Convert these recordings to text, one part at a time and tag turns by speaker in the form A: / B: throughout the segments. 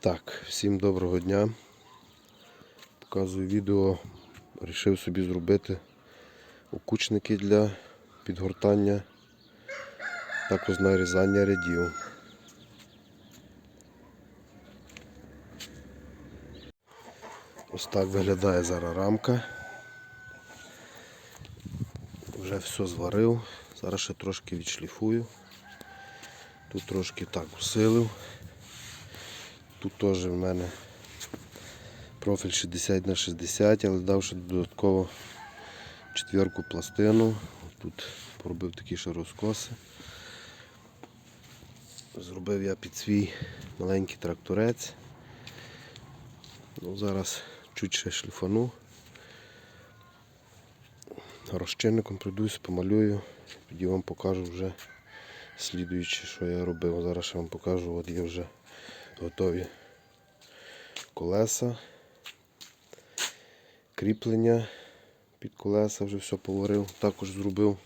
A: Так, всім доброго дня. Показую відео. Рішив собі зробити окучники для підгортання, також нарізання рядів. Ось так виглядає зараз рамка. Вже все зварив. Зараз ще трошки відшліфую. Тут трошки так усилив. Тут теж в мене профіль 60 на 60, але дав ще додатково четвірку пластину. Тут поробив такі ще розкоси. Зробив я під свій маленький тракторець. Ну, Зараз чуть ще шліфану. Розчинником пройдусь, помалюю, тоді вам покажу вже слідуючи, що я робив. Зараз ще вам покажу, от є вже готові колеса, кріплення під колеса, вже все поварив, також зробив.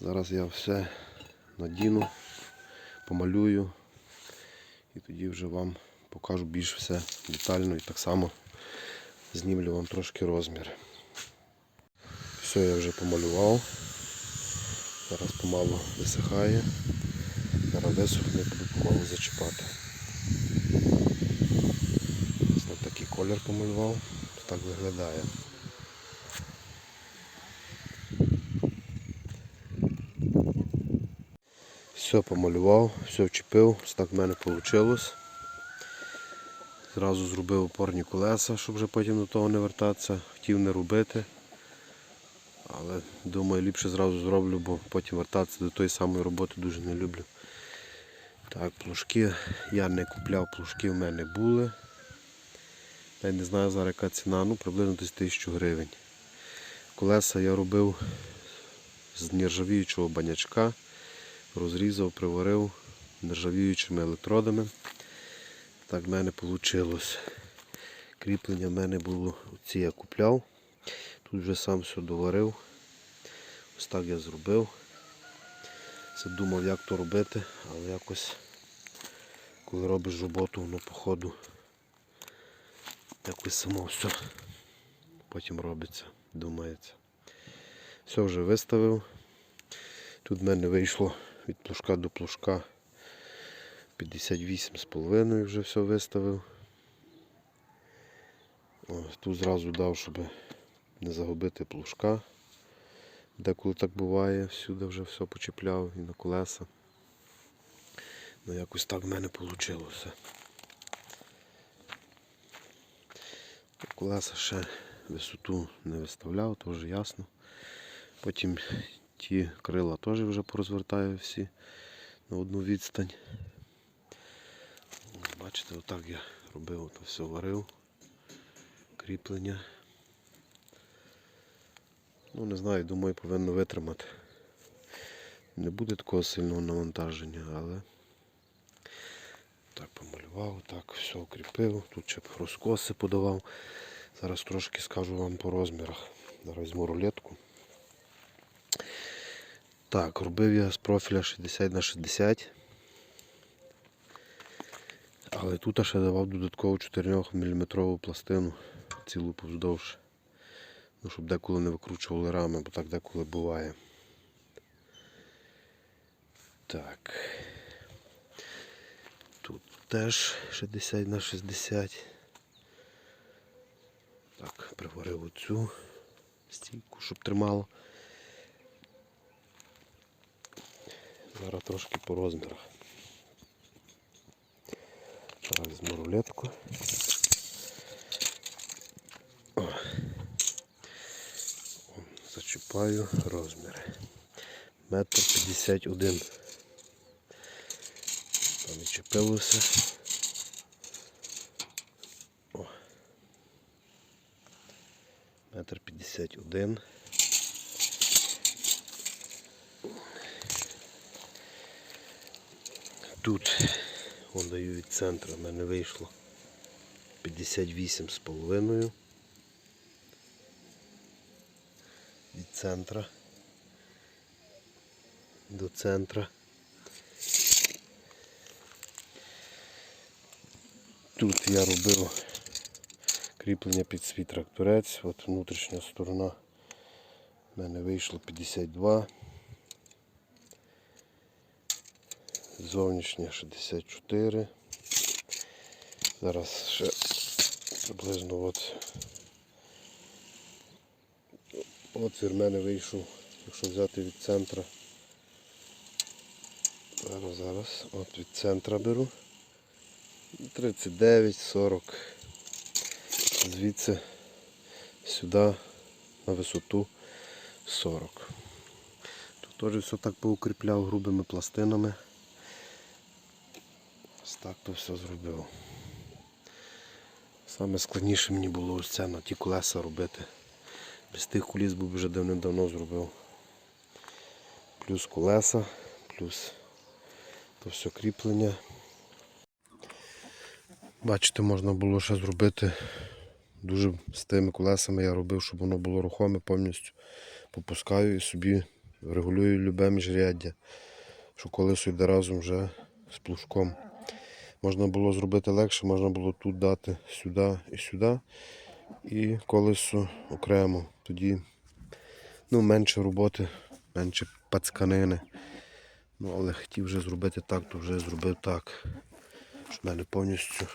A: Зараз я все надіну, помалюю і тоді вже вам покажу більш все детально і так само знімлю вам трошки розміри. Все я вже помалював. Зараз помалу висихає. Зараз висохне, буду помалу зачіпати. Ось такий колір помалював. Так виглядає. Все помалював, все вчепив, ось так в мене вийшло. Зразу зробив опорні колеса, щоб вже потім до того не вертатися. Хотів не робити. Але думаю, ліпше зразу зроблю, бо потім вертатися до тої самої роботи дуже не люблю. Так, плужки я не купляв, плужки в мене були. Я не знаю зараз яка ціна, ну приблизно десь 1000 гривень. Колеса я робив з нержавіючого банячка, розрізав, приварив нержавіючими електродами. Так в мене вийшло. Кріплення в мене було, ці я купляв. Тут вже сам все доварив. Ось так я зробив. Все думав, як то робити, але якось, коли робиш роботу, воно по ходу якось само все потім робиться, думається. Все вже виставив. Тут в мене вийшло від плужка до плужка 58,5 вже все виставив. Ось тут зразу дав, щоб не загубити плужка. Деколи так буває, всюди вже все почіпляв і на колеса. Ну якось так в мене вийшло. Колеса ще висоту не виставляв, теж ясно. Потім ті крила теж вже порозвертаю всі на одну відстань. Бачите, отак я робив, то все варив, кріплення. Ну не знаю, думаю, повинно витримати. Не буде такого сильного навантаження, але так помалював, так все укріпив, тут ще розкоси подавав. Зараз трошки скажу вам по розмірах. Зараз візьму рулетку. Так, робив я з профіля 60 на 60. Але тут ще давав додаткову 4 мм пластину цілу повздовж. Ну, щоб деколи не викручували рами, бо так деколи буває. Так. Тут теж 60 на 60. Так, приварив оцю стійку, щоб тримало. Зараз трошки по розмірах. Зараз візьму рулетку. О. О, Зачіпаю розміри. Метр п'ятдесят один. Там відчепилося. О. Метр п'ятдесят один. Тут вон даю від центру, в мене вийшло 58 з половиною. Центра до центра. Тут я робив кріплення під свій тракторець. От внутрішня сторона в мене вийшло 52. Зовнішня 64. Зараз ще приблизно от отвір в мене вийшов, якщо взяти від центра. Зараз, зараз, от від центра беру. 39, 40. Звідси сюди на висоту 40. Тут теж все так поукріпляв грубими пластинами. Ось так то все зробив. Саме складніше мені було ось це на ті колеса робити. Без тих коліс був вже давним-давно зробив. Плюс колеса, плюс то все кріплення. Бачите, можна було ще зробити дуже з тими колесами я робив, щоб воно було рухоме повністю. Попускаю і собі регулюю любе міжряддя, що колесо йде разом вже з плужком. Можна було зробити легше, можна було тут дати сюди і сюди, і колесо окремо. Тоді ну, менше роботи, менше пацканини. Ну, але хотів вже зробити так, то вже зробив так. Що в мене повністю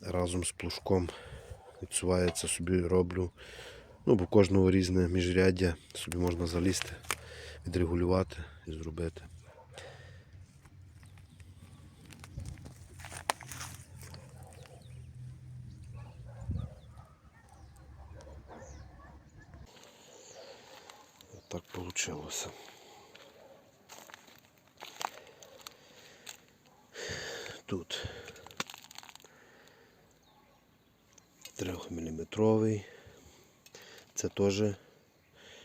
A: разом з плужком відсувається собі роблю. Ну, бо кожного різне міжряддя собі можна залізти, відрегулювати і зробити. Так. Тут 3-мм. Це теж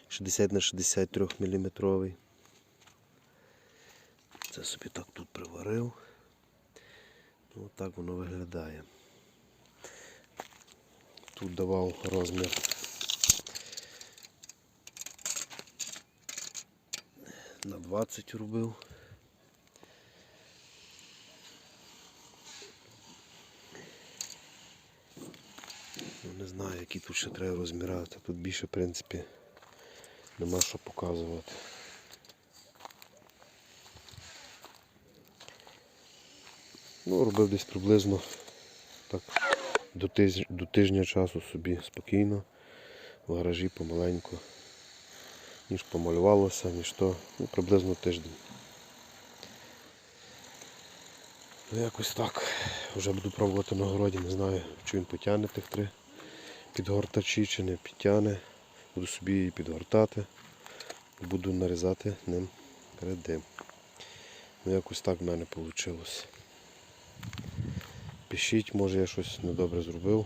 A: 60 на 63 мм. Це собі так тут приварив. Ну, так воно виглядає. Тут давав розмір на 20 робив. Ну, не знаю, які тут ще треба розміряти. Тут більше, в принципі, нема що показувати. Ну, робив десь приблизно так до тижня, до тижня часу собі спокійно, в гаражі помаленьку. Ніж помалювалося, ніж то, ну, приблизно тиждень. Ну якось так. Вже буду пробувати на городі, не знаю, чи він потягне тих три підгортачі, чи не підтягне. Буду собі її підгортати. Буду нарізати ним ряди. Ну якось так в мене вийшло. Пишіть, може я щось недобре зробив.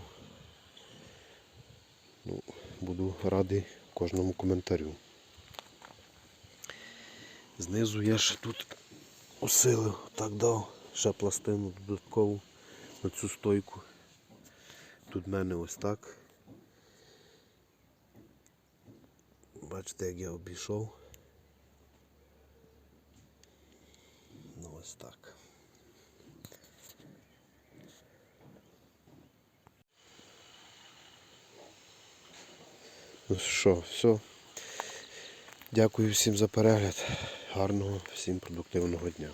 A: Ну, буду радий кожному коментарю. Знизу я ще тут усилив, так дав, ще пластину додаткову на цю стойку. Тут в мене ось так. Бачите, як я обійшов. Ну ось так. Ну що, все. Дякую всім за перегляд. Гарного всім продуктивного дня.